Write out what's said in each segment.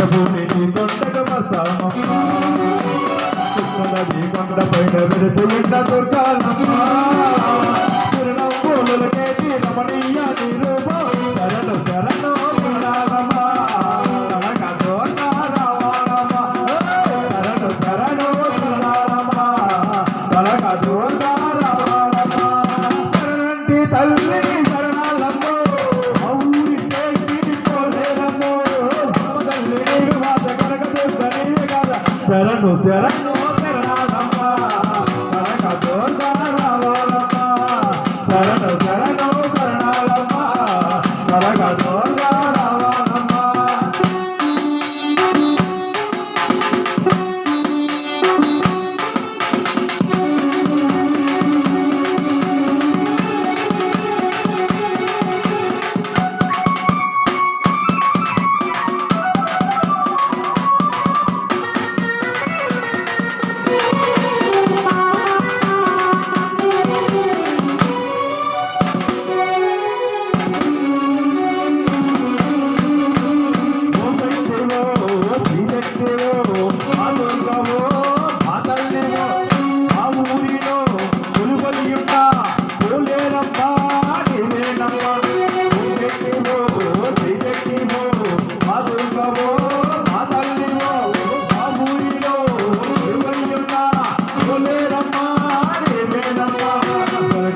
పుణ్య భూమిని కొండక కొండ పైన విడుచుకుంట దుర్గాలమ్మ. శరణు శరణు శరణాగమ్మ. శరణ శరణ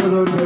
Guru Guru